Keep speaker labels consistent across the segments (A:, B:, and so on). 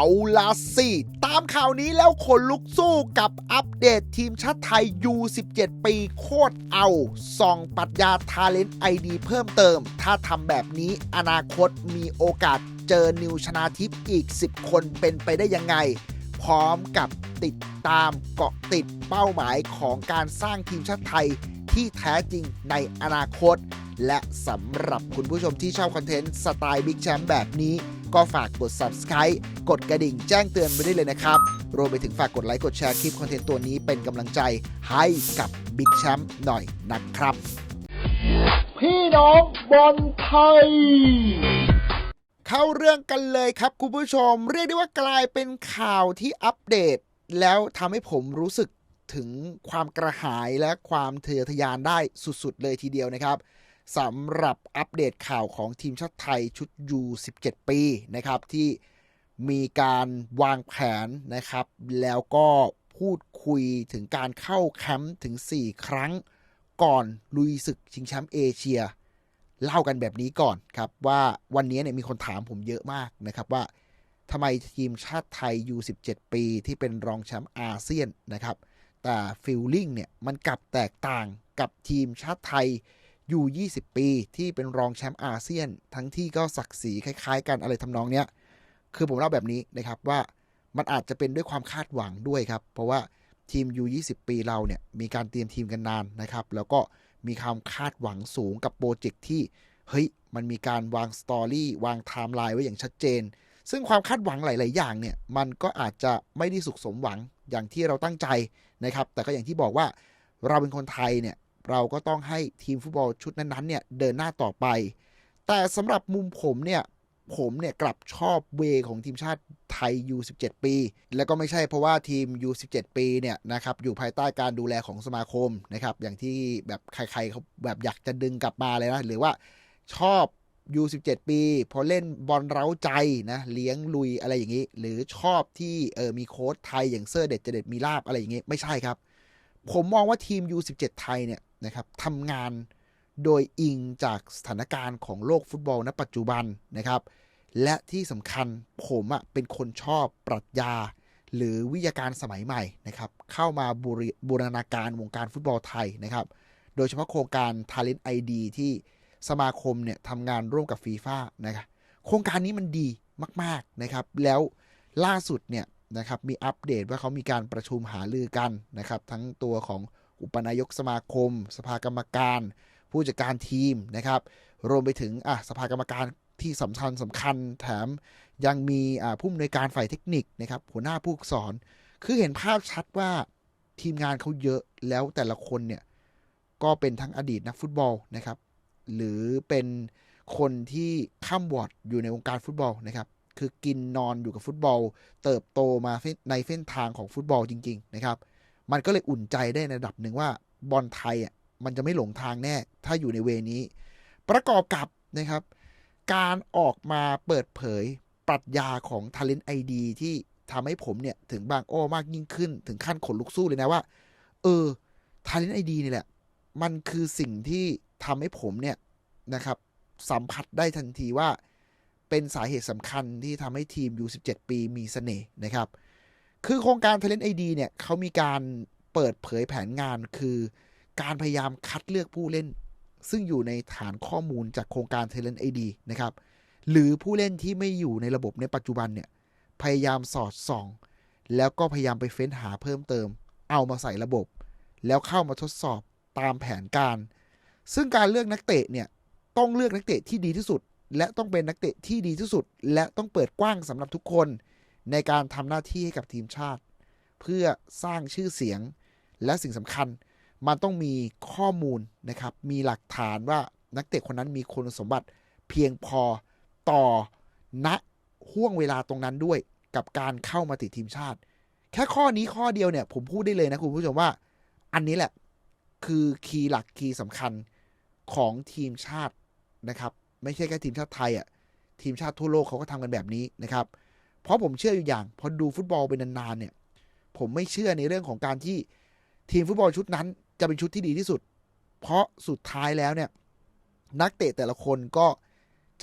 A: เอาละสิ ตามข่าวนี้แล้วขนลุกสู้กับอัปเดตทีมชาติไทย U17 ปีโคตรเอาส่องปรัชญาทาเลนต์ไอดีเพิ่มเติม ถ้าทำแบบนี้อนาคตมีโอกาสเจอนิวชนาทิพย์อีก 10 คนเป็นไปได้ยังไง พร้อมกับติดตามเกาะติดเป้าหมายของการสร้างทีมชาติไทยที่แท้จริงในอนาคต และสำหรับคุณผู้ชมที่ชอบคอนเทนต์สไตล์บิ๊กแชมป์แบบนี้ ก็ฝากกด subscribe กดกระดิ่งแจ้งเตือนไปได้เลยนะครับ รวมไปถึงฝากกดไลค์กดแชร์คลิปคอนเทนต์ตัวนี้เป็นกำลังใจให้กับบิ๊กแชมป์หน่อยนะครับ พี่น้องบอลไทยเข้าเรื่องกันเลยครับคุณผู้ชม เรียกได้ว่ากลายเป็นข่าวที่อัปเดต แล้วทำให้ผมรู้สึกถึงความกระหายและความทะเยอทยานได้สุดๆเลยทีเดียวนะครับ สำหรับอัปเดตข่าวของทีมชาติไทยชุด U17 ปีนะครับที่มีการวางแผนนะครับ แล้วก็พูดคุยถึงการเข้าแคมป์ถึง 4 ครั้ง ก่อนลุยศึกชิงแชมป์เอเชีย เล่ากันแบบนี้ก่อนครับว่าวันนี้เนี่ยมีคนถามผมเยอะมากนะครับว่าทำไมทีมชาติไทย U17 ปีที่เป็นรองแชมป์อาเซียนนะครับ แต่ฟิลลิ่งเนี่ยมันกลับแตกต่างกับทีมชาติไทย ยู20 ปีที่เป็นรองแชมป์อาเซียน ทั้งที่ก็ศักดิ์ศรีคล้ายๆ กันอะไรทำนองเนี้ยคือผมเล่าแบบนี้นะครับว่ามันอาจจะเป็นด้วยความคาดหวังด้วยครับ เพราะว่าทีม U20 ปีเราเนี่ยมีการเตรียมทีมกันนานนะครับ แล้วก็มีความคาดหวังสูงกับโปรเจกต์ที่เฮ้ยมันมีการวางสตอรี่วางไทม์ไลน์ไว้อย่างชัดเจน ซึ่งความคาดหวังหลาย ๆ อย่างเนี่ยมันก็อาจจะไม่ได้สุขสมหวังอย่างที่เราตั้งใจนะครับ แต่ก็อย่างที่บอกว่าเราเป็นคนไทยเนี่ย เราก็ต้องให้ทีมฟุตบอลชุดนั้นๆเนี่ยเดินหน้าต่อไป แต่สำหรับมุมผมเนี่ยผมเนี่ยกลับชอบเวของทีมชาติไทย U17 ปี แล้วก็ไม่ใช่เพราะว่าทีม U17 ปีเนี่ยนะครับอยู่ภายใต้การดูแลของสมาคมนะครับอย่างที่แบบใครๆเขาแบบอยากจะดึงกลับมาเลยนะ หรือว่าชอบ U17 ปี พอเล่นบอลเร้าใจนะเลี้ยงลุยอะไรอย่างนี้ หรือชอบที่เออมีโค้ชไทยอย่างเซอร์เด็ดเจเด็ดมีลาบอะไรอย่างนี้ ไม่ใช่ครับ ผมมองว่าทีม U17 ไทยเนี่ย นะครับทำงานโดยอิงจากสถานการณ์ของโลกฟุตบอลณปัจจุบันนะครับ และที่สำคัญผมอะ่ะเป็นคนชอบปรัชญา หรือวิทยาการสมัยใหม่นะครับเข้ามาบูรบูรณาการวงการฟุตบอลไทยนะครับ โดยเฉพาะโครงการ Talent ID ที่สมาคมเนี่ยทำงานร่วมกับฟีฟ่านะครับโครงการนี้มันดีมาก ๆนะครับ แล้วล่าสุดเนี่ยนะครับมีอัปเดตว่าเขามีการประชุมหารือกันนะครับ ทั้งตัวของ อุปนายกสมาคม สภากรรมการ ผู้จัดการทีมนะครับ รวมไปถึงอะสภากรรมการที่สำคัญสำคัญแถมยังมีอ่าผู้อำนวยการฝ่ายเทคนิคนะครับ หัวหน้าผู้สอน คือเห็นภาพชัดว่าทีมงานเขาเยอะแล้วแต่ละคนเนี่ย ก็เป็นทั้งอดีตนักฟุตบอลนะครับ หรือเป็นคนที่ข้ามวอร์ดอยู่ในวงการฟุตบอลนะครับ คือกินนอนอยู่กับฟุตบอล เติบโตมาในเส้นทางของฟุตบอลจริง ๆ นะครับ มันก็เลยอุ่นใจได้ในระดับหนึ่งว่าบอลไทยอะมันจะไม่หลงทางแน่ ถ้าอยู่ในเวนี้ ประกอบกับนะครับ การออกมาเปิดเผยปรัชญาของ Talent ID ที่ทำให้ผมเนี่ย ถึงบางอ้อมากยิ่งขึ้น ถึงขั้นขนลุกสู้เลยนะว่า เออ Talent ID นี่แหละ มันคือสิ่งที่ทำให้ผมเนี่ยนะครับ สัมผัสได้ทันทีว่า เป็นสาเหตุสำคัญที่ทำให้ทีม U17 ปีมีสเสน่ห์นะครับ คือโครงการ Talent ID เนี่ยเขามีการเปิดเผยแผนงานคือการพยายามคัดเลือกผู้เล่น ซึ่งอยู่ในฐานข้อมูลจากโครงการ Talent ID นะครับ หรือผู้เล่นที่ไม่อยู่ในระบบในปัจจุบันเนี่ย พยายามสอดส่อง แล้วก็พยายามไปเฟ้นหาเพิ่มเติม เอามาใส่ระบบ แล้วเข้ามาทดสอบตามแผนการ ซึ่งการเลือกนักเตะเนี่ยต้องเลือกนักเตะที่ดีที่สุด และต้องเป็นนักเตะที่ดีที่สุด และต้องเปิดกว้างสำหรับทุกคน ในการทำหน้าที่ให้กับทีมชาติ เพื่อสร้างชื่อเสียงและสิ่งสำคัญ มันต้องมีข้อมูลนะครับ มีหลักฐานว่านักเตะคนนั้นมีคุณสมบัติเพียงพอต่อณห่วงเวลาตรงนั้นด้วยกับการเข้ามาติดทีมชาติ แค่ข้อนี้ข้อเดียวเนี่ย ผมพูดได้เลยนะคุณผู้ชมว่า อันนี้แหละคือคีย์หลักคีย์สำคัญของทีมชาตินะครับ ไม่ใช่แค่ทีมชาติไทยอะ่ะทีมชาติทั่วโลกเขาก็ทำกันแบบนี้นะครับ เพราะผมเชื่ออยู่อย่าง พอดูฟุตบอลเป็นานๆเนี่ย ผมไม่เชื่อในเรื่องของการที่ทีมฟุตบอลชุดนั้น จะเป็นชุดที่ดีที่สุด เพราะสุดท้ายแล้วเนี่ย นักเตะแต่ละคนก็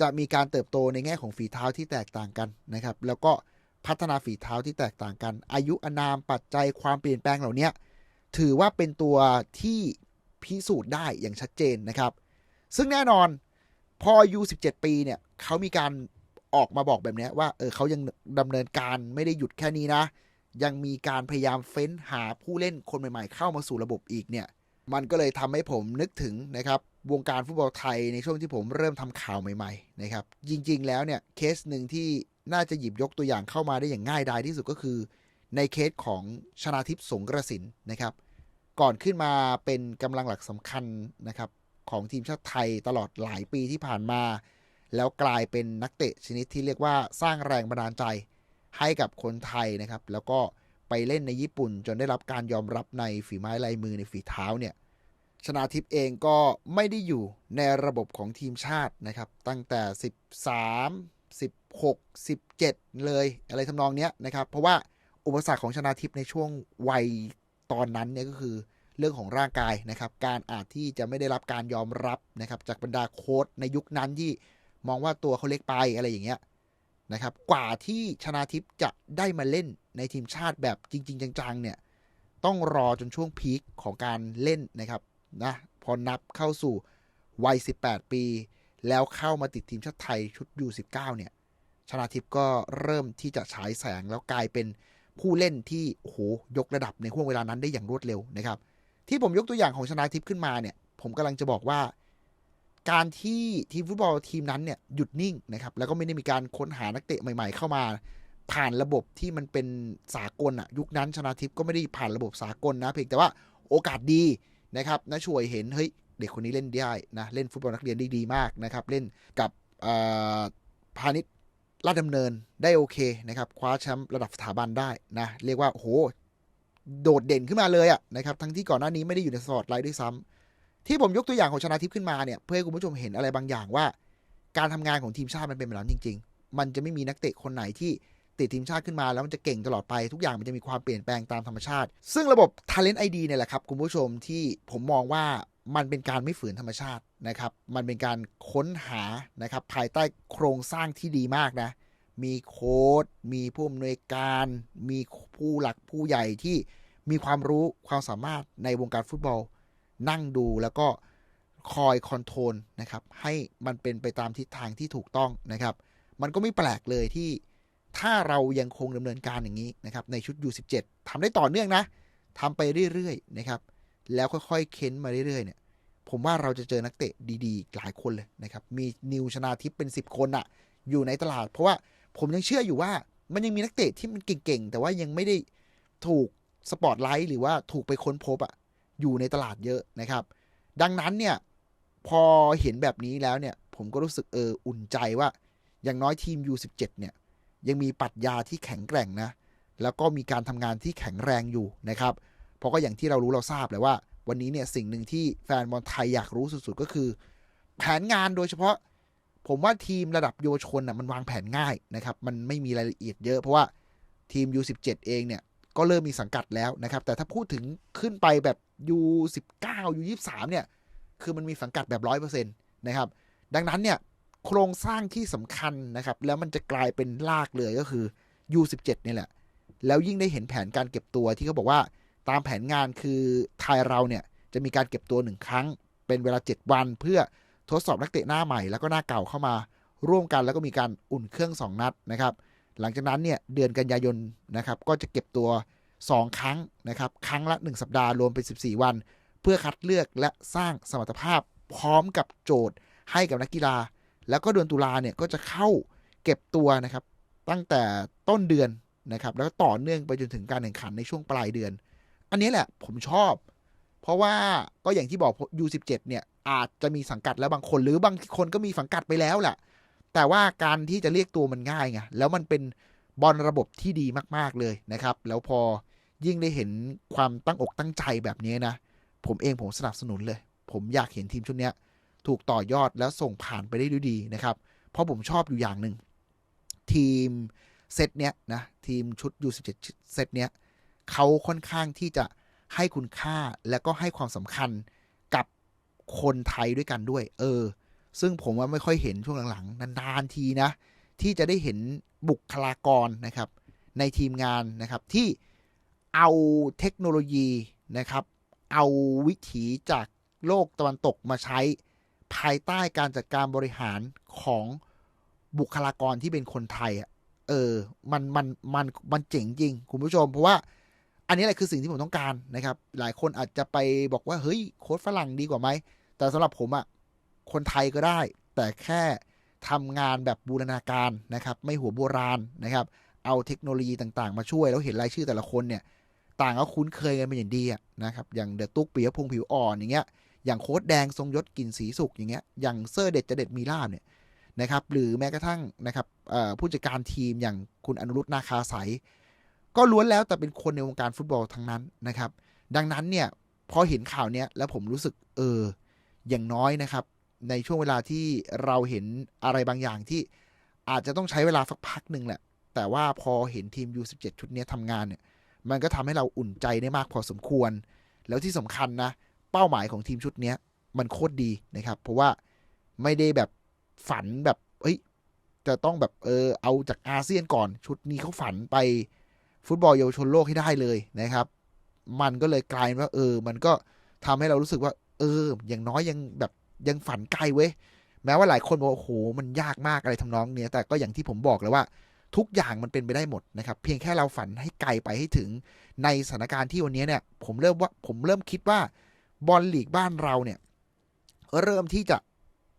A: จะมีการเติบโตในแง่ของฝีเท้าที่แตกต่างกันนะครับ แล้วก็พัฒนาฝีเท้าที่แตกต่างกัน อายุอนามปัจจัยความเปลี่ยนแปลงเหล่านี้ถือว่าเป็นตัวที่พิสูจน์ได้อย่างชัดเจนนะครับ ซึ่งแน่นอนพออายุ17 ปีเนี่ยเขามีการ ออกมาบอกแบบนี้ว่าเออเขายังดำเนินการไม่ได้หยุดแค่นี้นะ ยังมีการพยายามเฟ้นหาผู้เล่นคนใหม่ๆ เข้ามาสู่ระบบอีกเนี่ย มันก็เลยทำให้ผมนึกถึงนะครับวงการฟุตบอลไทยในช่วงที่ผมเริ่มทำข่าวใหม่ๆนะครับจริงๆแล้วเนี่ยเคสหนึ่งที่น่าจะหยิบยกตัวอย่างเข้ามาได้อย่างง่ายดายที่สุดก็คือ ในเคสของชนาทิพย์สงกระสินนะครับ ก่อนขึ้นมาเป็นกำลังหลักสำคัญนะครับของทีมชาติไทยตลอดหลายปีที่ผ่านมา แล้วกลายเป็นนักเตะชนิดที่เรียกว่าสร้างแรงบันดาลใจให้กับคนไทยนะครับ แล้วก็ไปเล่นในญี่ปุ่น จนได้รับการยอมรับในฝีไม้ลายมือในฝีเท้าเนี่ยชนาทิพย์เองก็ไม่ได้อยู่ในระบบของทีมชาตินะครับ ตั้งแต่ 13 16 17 เลยอะไรทำนองเนี้ยนะครับ เพราะว่าอุปสรรคของชนาทิพย์ในช่วงวัยตอนนั้นเนี่ยก็คือเรื่องของร่างกายนะครับ การอาจที่จะไม่ได้รับการยอมรับนะครับ จากบรรดาโค้ชในยุคนั้นที่ มองว่าตัวเขาเล็กไปอะไรอย่างเงี้ยนะครับ กว่าที่ชนาทิพย์จะได้มาเล่นในทีมชาติแบบจริง ๆ จังๆ เนี่ย ต้องรอจนช่วงพีคของการเล่นนะครับนะพอนับเข้าสู่วัย 18 ปี แล้วเข้ามาติดทีมชาติไทยชุดยู19 เนี่ย ชนาทิพย์ก็เริ่มที่จะฉายแสงแล้วกลายเป็นผู้เล่นที่โอ้โหยกระดับในห่วงเวลานั้นได้อย่างรวดเร็วนะครับ ที่ผมยกตัวอย่างของชนาทิพย์ขึ้นมาเนี่ย ผมกำลังจะบอกว่า การที่ทีมฟุตบอลทีมนั้นเนี่ยหยุดนิ่งนะครับ แล้วก็ไม่ได้มีการค้นหานักเตะใหม่ ๆ เข้ามา ผ่านระบบที่มันเป็นสากลอะยุคนั้นชนาทิพย์ก็ไม่ได้ผ่านระบบสากลนะ เพียงแต่ว่าโอกาสดีนะครับนะช่วยเห็นเฮ้ยเด็กคนนี้เล่นได้นะเล่นฟุตบอลนักเรียนได้ดีมากนะครับ เล่นกับพาณิชย์ลาดดำเนินได้โอเคนะครับคว้าแชมป์ระดับสถาบันได้นะเรียกว่าโหโดดเด่นขึ้นมาเลยอะนะครับทั้งที่ก่อนหน้านี้ไม่ได้อยู่ในสปอตไลท์ด้วยซ้ำ ที่ผมยกตัวอย่างของชนาทิพย์ขึ้นมาเนี่ยเพื่อให้คุณผู้ชมเห็นอะไรบางอย่างว่า การทำงานของทีมชาติมันเป็นแบบนั้นจริง ๆ มันจะไม่มีนักเตะคนไหนที่ติดทีมชาติขึ้นมาแล้วมันจะเก่งตลอดไปทุกอย่างมันจะมีความเปลี่ยนแปลงตามธรรมชาติ ซึ่งระบบ Talent ID เนี่ยแหละครับคุณผู้ชมที่ผมมองว่ามันเป็นการไม่ฝืนธรรมชาตินะครับ มันเป็นการค้นหานะครับภายใต้โครงสร้างที่ดีมากนะ มีโค้ด มีผู้อำนวยการ มีผู้หลักผู้ใหญ่ที่มีความรู้ความสามารถในวงการฟุตบอล นั่งดูแล้วก็คอยคอนโทรลนะครับ ให้มันเป็นไปตามทิศทางที่ถูกต้องนะครับ มันก็ไม่แปลกเลยที่ถ้าเรายังคงดำเนินการอย่างนี้นะครับ ในชุด U17 ทำได้ต่อเนื่องนะทำไปเรื่อยๆนะครับ แล้วค่อยๆเค้นมาเรื่อยๆเนี่ยผมว่าเราจะเจอนักเตะดีๆ หลายคนเลยนะครับ มีนิวชนาทิพย์เป็น 10 คนอะอยู่ในตลาด เพราะว่าผมยังเชื่ออยู่ว่ามันยังมีนักเตะที่มันเก่งๆ แต่ว่ายังไม่ได้ถูกสปอตไลท์หรือว่าถูกไปค้นพบอะ อยู่ในตลาดเยอะนะครับ ดังนั้นเนี่ยพอเห็นแบบนี้แล้วเนี่ย ผมก็รู้สึกเอออุ่นใจว่า อย่างน้อยทีม U17 เนี่ย ยังมีปรัชญาที่แข็งแกร่งนะ แล้วก็มีการทำงานที่แข็งแรงอยู่นะครับ เพราะก็อย่างที่เรารู้เราทราบเลยว่า วันนี้เนี่ยสิ่งหนึ่งที่แฟนบอลไทยอยากรู้สุดๆก็คือ แผนงานโดยเฉพาะ ผมว่าทีมระดับเยาวชนอะมันวางแผนง่ายนะครับ มันไม่มีรายละเอียดเยอะเพราะว่าทีม U17 เองเนี่ย ก็เริ่มมีสังกัดแล้วนะครับ แต่ถ้าพูดถึงขึ้นไปแบบ U19 U23 เนี่ย คือมันมีสังกัดแบบร้อยเปอร์เซ็นต์นะครับ ดังนั้นเนี่ย โครงสร้างที่สำคัญนะครับ แล้วมันจะกลายเป็นลากเลยก็คือ U17 นี่แหละ แล้วยิ่งได้เห็นแผนการเก็บตัวที่เขาบอกว่าตามแผนงานคือไทยเราเนี่ย จะมีการเก็บตัวหนึ่งครั้ง เป็นเวลา 7 วันเพื่อทดสอบนักเตะหน้าใหม่แล้วก็หน้าเก่าเข้ามาร่วมกันแล้วก็มีการอุ่นเครื่อง 2 นัดนะครับ หลังจากนั้นเนี่ยเดือนกันยายนนะครับก็จะเก็บตัว 2 ครั้งนะครับครั้งละ 1 สัปดาห์รวมเป็น 14 วัน เพื่อคัดเลือกและสร้างสมรรถภาพพร้อมกับโจทย์ให้กับนักกีฬา แล้วก็เดือนตุลาเนี่ยก็จะเข้าเก็บตัวนะครับตั้งแต่ต้นเดือนนะครับแล้วต่อเนื่องไปจนถึงการแข่งขันในช่วงปลายเดือน อันนี้แหละผมชอบ เพราะว่าก็อย่างที่บอก U17 เนี่ยอาจจะมีสังกัดแล้วบางคน หรือบางคนก็มีสังกัดไปแล้วแหละ แต่ว่าการที่จะเรียกตัวมันง่ายไงแล้วมันเป็นบอลระบบที่ดีมาก ๆเลยนะครับ แล้วพอยิ่งได้เห็นความตั้งอกตั้งใจแบบนี้นะ ผมเองผมสนับสนุนเลย ผมอยากเห็นทีมชุดนี้ถูกต่อยอดแล้วส่งผ่านไปได้ด้วยดีนะครับ เพราะผมชอบอยู่อย่างหนึ่ง ทีมเซตเนี้ยนะ ทีมชุด U17 เซตเนี้ยเขาค่อนข้างที่จะให้คุณค่าและก็ให้ความสำคัญกับคนไทยด้วยกันด้วย เออ ซึ่งผมว่าไม่ค่อยเห็นช่วงหลังๆ นานๆทีนะ ที่จะได้เห็นบุคลากรนะครับ ในทีมงานนะครับที่เอาเทคโนโลยีนะครับ เอาวิถีจากโลกตะวันตกมาใช้ ภายใต้การจัดการบริหารของบุคลากรที่เป็นคนไทยอะเออ มัน มัน มัน มันเจ๋งจริง คุณผู้ชม เพราะว่า อันนี้แหละคือสิ่งที่ผมต้องการนะครับ หลายคนอาจจะไปบอกว่า เฮ้ย โค้ดฝรั่งดีกว่าไหม แต่สำหรับผมอะ่ะ คนไทยก็ได้ แต่แค่ทำงานแบบบูรณาการนะครับ ไม่หัวโบราณนะครับ เอาเทคโนโลยีต่างๆ มาช่วยแล้วเห็นรายชื่อแต่ละคนเนี่ย ต่างก็คุ้นเคยกันเป็นอย่างดีนะครับ อย่างเดอะตุ๊กปียพงผิวอ่อนอย่างเงี้ย อย่างโค้ดแดงทรงยศกลิ่นสีสุกอย่างเงี้ย อย่างเซอร์เด็ดจะเด็ดมีลาบเนี่ยนะครับ หรือแม้กระทั่งนะครับผู้จัดการทีมอย่างคุณอนุรุตนาคาใสก็ล้วนแล้วแต่เป็นคนในวงการฟุตบอลทั้งนั้นนะครับ ดังนั้นเนี่ยพอเห็นข่าวเนี้ยแล้วผมรู้สึกเอออย่างน้อยนะครับ ในช่วงเวลาที่เราเห็นอะไรบางอย่างที่อาจจะต้องใช้เวลาสักพักหนึ่งแหละ แต่ว่าพอเห็นทีม U17 ชุดนี้ทำงานเนี่ย มันก็ทำให้เราอุ่นใจได้มากพอสมควร แล้วที่สำคัญนะ เป้าหมายของทีมชุดนี้มันโคตรดีนะครับ เพราะว่าไม่ได้แบบฝันแบบ เอ้ย จะต้องแบบเออเอาจากอาเซียนก่อน ชุดนี้เขาฝันไปฟุตบอลเยาวชนโลกให้ได้เลยนะครับ มันก็เลยกลายว่า เออ มันก็ทำให้เรารู้สึกว่า เออ อย่างน้อยยังแบบ ยังฝันไกลเว้ยแม้ว่าหลายคนบอกว่าโอ้โหมันยากมากอะไรทำนองเนี้ยแต่ก็อย่างที่ผมบอกแล้วว่า ทุกอย่างมันเป็นไปได้หมดนะครับ เพียงแค่เราฝันให้ไกลไปให้ถึง ในสถานการณ์ที่วันนี้เนี่ย ผมเริ่มว่าผมเริ่มคิดว่าบอลลีกบ้านเราเนี่ย เริ่มที่จะ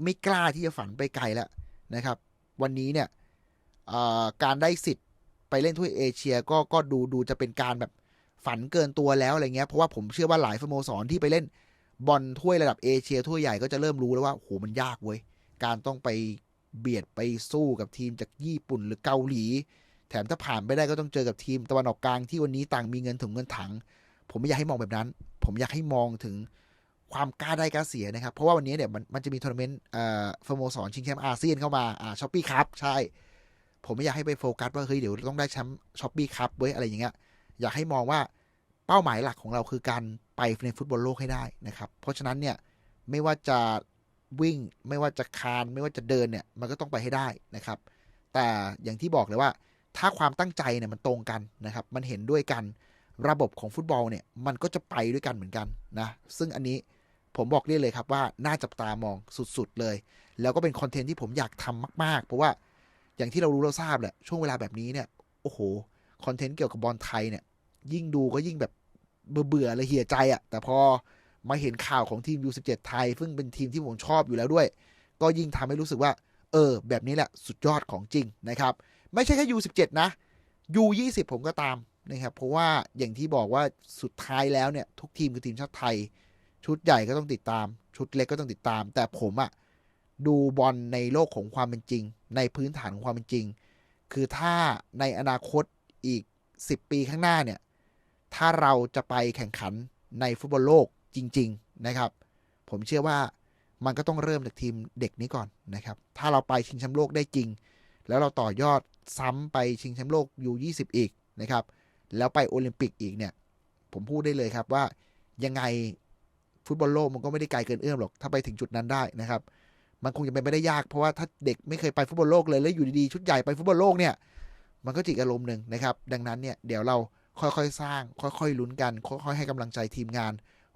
A: ไม่กล้าที่จะฝันไปไกลแล้วนะครับ วันนี้เนี่ยการได้สิทธิ์ไปเล่นถ้วยเอเชียก็ก็ดูดูจะเป็นการแบบฝันเกินตัวแล้วอะไรเงี้ยเพราะว่าผมเชื่อว่าหลายสโมสรที่ไปเล่น บอลถ้วยระดับเอเชียถ้วยใหญ่ก็จะเริ่มรู้แล้วว่าโหมันยากเว้ย การต้องไปเบียดไปสู้กับทีมจากญี่ปุ่นหรือเกาหลี แถมถ้าผ่านไปได้ก็ต้องเจอกับทีมตะวันออกกลางที่วันนี้ต่างมีเงินถุงเงินถัง ผมไม่อยากให้มองแบบนั้น ผมอยากให้มองถึงความกล้าได้กล้าเสียนะครับ เพราะว่าวันนี้เนี่ยมันมันจะมีทัวร์นาเมนต์เอ่อสโมสรชิงแชมป์อาเซียนเข้ามาอ่าช้อปปี้ครับใช่ ผมไม่อยากให้ไปโฟกัสว่าเฮ้ยเดี๋ยวต้องได้แชมป์ช้อปปี้ครับเว้ยอะไรอย่างเงี้ยอยากให้มองว่า เป้าหมายหลักของเราคือการไปในฟุตบอลโลกให้ได้นะครับ เพราะฉะนั้นเนี่ยไม่ว่าจะวิ่งไม่ว่าจะคาน ไม่ว่าจะเดินเนี่ยมันก็ต้องไปให้ได้นะครับ แต่อย่างที่บอกเลยว่า ถ้าความตั้งใจเนี่ยมันตรงกันนะครับ มันเห็นด้วยกันระบบของฟุตบอลเนี่ยมันก็จะไปด้วยกันเหมือนกันนะซึ่งอันนี้ผมบอกได้เลยครับว่าน่าจับตามองสุดๆเลย แล้วก็เป็นคอนเทนต์ที่ผมอยากทำมาก ๆ เพราะว่าอย่างที่เรารู้เราทราบแหละช่วงเวลาแบบนี้เนี่ยโอ้โหคอนเทนต์เกี่ยวกับบอลไทยเนี่ยยิ่งดูก็ยิ่งแบบ เบื่อเลยเหี่ยใจอะ่ะ แต่พอมาเห็นข่าวของทีม U17 ไทย ซึ่งเป็นทีมที่ผมชอบอยู่แล้วด้วย ก็ยิ่งทำให้รู้สึกว่า เออ แบบนี้แหละสุดยอดของจริงนะครับ ไม่ใช่แค่ U17 นะ U20 ผมก็ตามนะครับ เพราะว่าอย่างที่บอกว่าสุดท้ายแล้วเนี่ย ทุกทีมคือทีมชาติไทย ชุดใหญ่ก็ต้องติดตาม ชุดเล็กก็ต้องติดตาม แต่ผมอะดูบอลในโลกของความเป็นจริง ในพื้นฐานของความเป็นจริง คือถ้าในอนาคตอีก 10 ปีข้างหน้าเนี่ย ถ้าเราจะไปแข่งขันในฟุตบอลโลกจริง ๆนะครับ ผมเชื่อว่ามันก็ต้องเริ่มจากทีมเด็กนี้ก่อนนะครับ ถ้าเราไปชิงแชมป์โลกได้จริง แล้วเราต่อยอดซ้ำไปชิงแชมป์โลกยู20 อีกนะครับ แล้วไปโอลิมปิกอีกเนี่ย ผมพูดได้เลยครับว่ายังไงฟุตบอลโลกมันก็ไม่ได้ไกลเกินเอื้อมหรอก ถ้าไปถึงจุดนั้นได้นะครับ มันคงจะเป็นไปได้ยาก เพราะว่าถ้าเด็กไม่เคยไปฟุตบอลโลกเลย แล้วอยู่ดีๆชุดใหญ่ไปฟุตบอลโลกเนี่ย มันก็จิกอารมณ์หนึ่งนะครับ ดังนั้นเนี่ยเดี๋ยวเรา ค่อยๆ สร้าง ค่อยๆลุ้นกัน ค่อยๆ ให้กำลังใจทีมงาน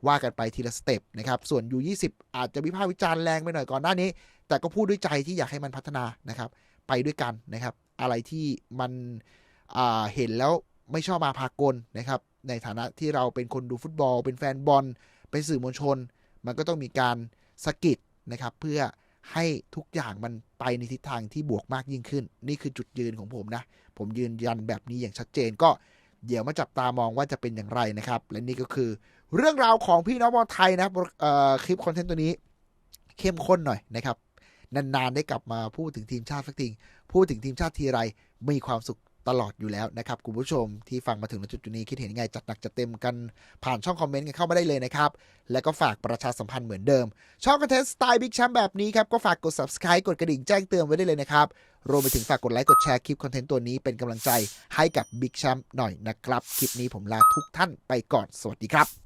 A: ว่ากันไปทีละสเต็ปนะครับ ส่วน U20 อาจจะวิพากษ์วิจารณ์แรงไปหน่อยก่อนหน้านี้ แต่ก็พูดด้วยใจที่อยากให้มันพัฒนานะครับ ไปด้วยกันนะครับ อะไรที่มันเห็นแล้วไม่ชอบมาพากลนะครับ ในฐานะที่เราเป็นคนดูฟุตบอล เป็นแฟนบอล เป็นสื่อมวลชน มันก็ต้องมีการสะกิดนะครับเพื่อให้ทุกอย่างมันไปในทิศทางที่บวกมากยิ่งขึ้น นี่คือจุดยืนของผมนะ ผมยืนยันแบบนี้อย่างชัดเจนก็ เดี๋ยวมาจับตามองว่าจะเป็นอย่างไรนะครับ และนี่ก็คือ เรื่องราวของพี่น้องบอลไทยนะครับคลิปคอนเทนต์ตัวนี้เข้มข้นหน่อยนะครับ นานๆได้กลับมาพูดถึงทีมชาติสักทีพูดถึงทีมชาติทีไรมีความสุข ตลอดอยู่แล้วนะครับคุณผู้ชมที่ฟังมาถึงณจุดนี้คิดเห็นยังไง จัดหนักจัดเต็มกันผ่านช่องคอมเมนต์กันเข้ามาได้เลยนะครับ แล้วก็ฝากประชาสัมพันธ์เหมือนเดิม ช่องคอนเทนต์สไตล์บิ๊กแชมป์แบบนี้ครับ ก็ฝากกด subscribe กดกระดิ่งแจ้งเตือนไว้ได้เลยนะครับ รวมไปถึงฝากกดไลค์กดแชร์คลิปคอนเทนต์ตัวนี้เป็นกำลังใจให้กับบิ๊กแชมป์หน่อยนะครับคลิปนี้ผมลาทุกท่านไปก่อนสวัสดีครับ